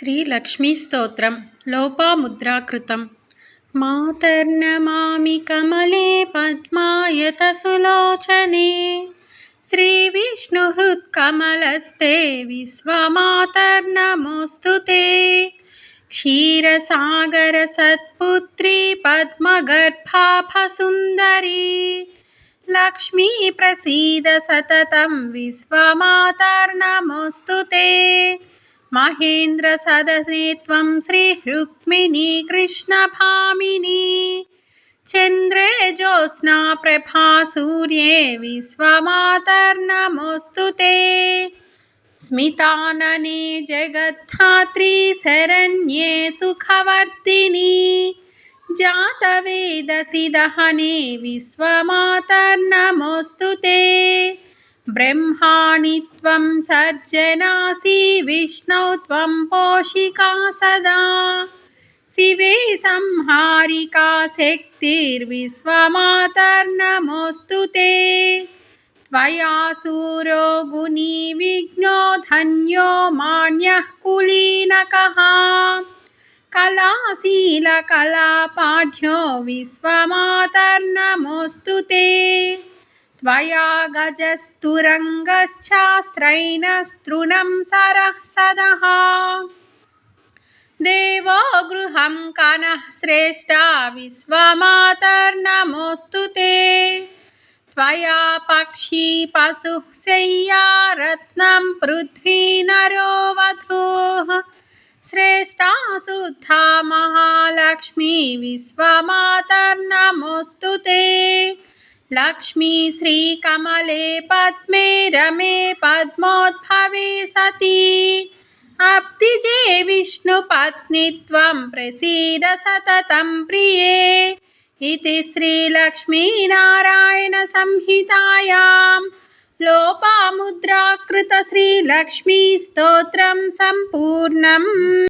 श्रीलक्ष्मीस्तोत्रं लोपामुद्राकृतं। मातर्नमामि कमले पद्मायतसुलोचने श्रीविष्णुहृत्कमलस्ते विश्वमातर्नमोऽस्तु ते। क्षीरसागरसत्पुत्री पद्मगर्भाफसुन्दरी लक्ष्मीप्रसीद सततं विश्वमातर्नमोऽस्तु ते महेन्द्रसदने त्वं श्रीरुक्मिणी कृष्णभामिनी चन्द्रे ज्योत्स्ना प्रभा सूर्ये विश्वमातर्नमोऽस्तु ते स्मितानने जगद्धात्री शरण्ये सुखवर्तिनी जातवेदसि दहने विश्वमातर्नमोऽस्तु ते ब्रह्माणि त्वं सर्जनासि विष्णौ त्वं पोषिका सदा। शिवे संहारिका शक्तिर्विश्वमातर्नमोऽस्तु ते। त्वया सूरो गुणी विघ्नो धन्यो मान्यः कुलीनकः। कलाशीलकलापाढ्यो विश्वमातर्नमोऽस्तु ते त्वया गजस्तुरङ्गश्चास्त्रैणस्तृणं सरः सदः देवो गृहं कनः श्रेष्ठा विश्वमातर्नमोऽस्तु ते त्वया पक्षी पशुः शय्या रत्नं पृथ्वी नरो वधूः श्रेष्ठा शुद्धा महालक्ष्मी विश्वमातर्नमोऽस्तु ते लक्ष्मी श्रीकमले पद्मे रमे पद्मोद्भवे सती। अब्धिजे विष्णुपत्नि त्वं प्रसीद सततं प्रिये। इति श्रीलक्ष्मीनारायणसंहितायां लोपामुद्राकृतश्रीलक्ष्मीस्तोत्रं सम्पूर्णम्